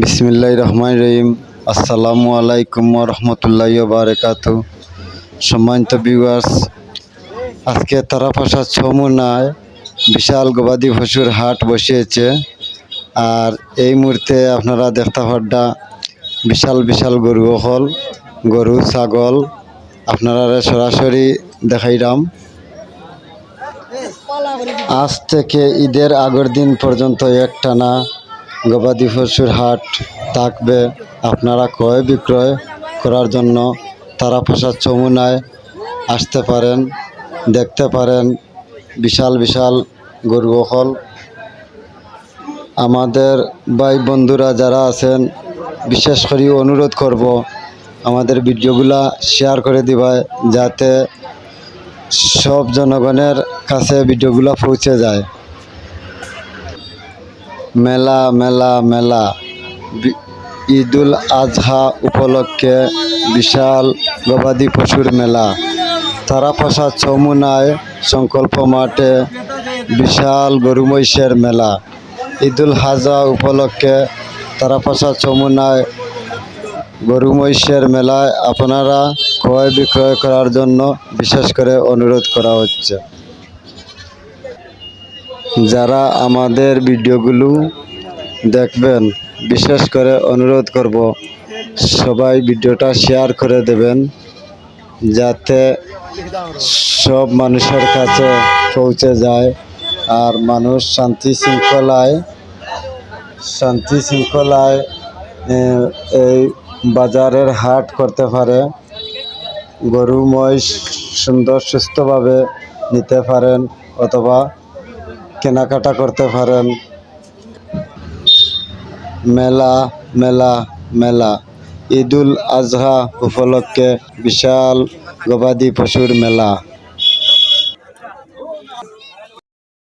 বিসমিল্লাহ রহমান রহিম। আসসালামু আলাইকুম রহমতুল্লাহ বারকাত সম্মানিত ভিউয়ার্স আজকে তারাপাশা ছমুনায় বিশাল গবাদি পশুর হাট বসিয়েছে। আর এই মুহূর্তে আপনারা দেখতে পাড্ডা বিশাল বিশাল গরু হল, গরু, ছাগল, আপনারা সরাসরি দেখাইরাম আজ থেকে ঈদের আগের দিন পর্যন্ত একটানা গবাদি পশুর হাট থাকবে। আপনারা ক্রয় বিক্রয় করার জন্য তারা পাশা চমুনায় আসতে পারেন, দেখতে পারেন। বিশাল বিশাল গরু হল আমাদের ভাই বন্ধুরা যারা আছেন, বিশেষ করে অনুরোধ করব আমাদের ভিডিওগুলা শেয়ার করে দিবা যাতে সব জনগণের কাছে ভিডিওগুলো পৌঁছে যায়। মেলা মেলা মেলা। ঈদুল আজহা উপলক্ষে বিশাল গবাদি পশুর মেলা। তারাপাশা চমুনায় সংকল্প মাঠে বিশাল গরু মহিষের মেলা। ঈদুল হাজা উপলক্ষে তারাপাশা চমুনায় গরু মহিষের মেলায় আপনারা ক্রয় বিক্রয় করার জন্য বিশেষ করে অনুরোধ করা হচ্ছে। যারা আমাদের ভিডিওগুলো দেখবেন, বিশেষ করে অনুরোধ করব, সবাই ভিডিওটা শেয়ার করে দেবেন, যাতে সব মানুষের কাছে পৌঁছে যায় আর মানুষ শান্তি শৃঙ্খলায় শান্তি শৃঙ্খলায় এই বাজারের হাট করতে পারে, গরু, মহিষ সুন্দর, সুস্থভাবে নিতে পারেন অথবা কেনাকাটা করতে পারেন। মেলা মেলা মেলা। ঈদুল আজহা উপলক্ষে বিশাল গবাদি পশুর মেলা।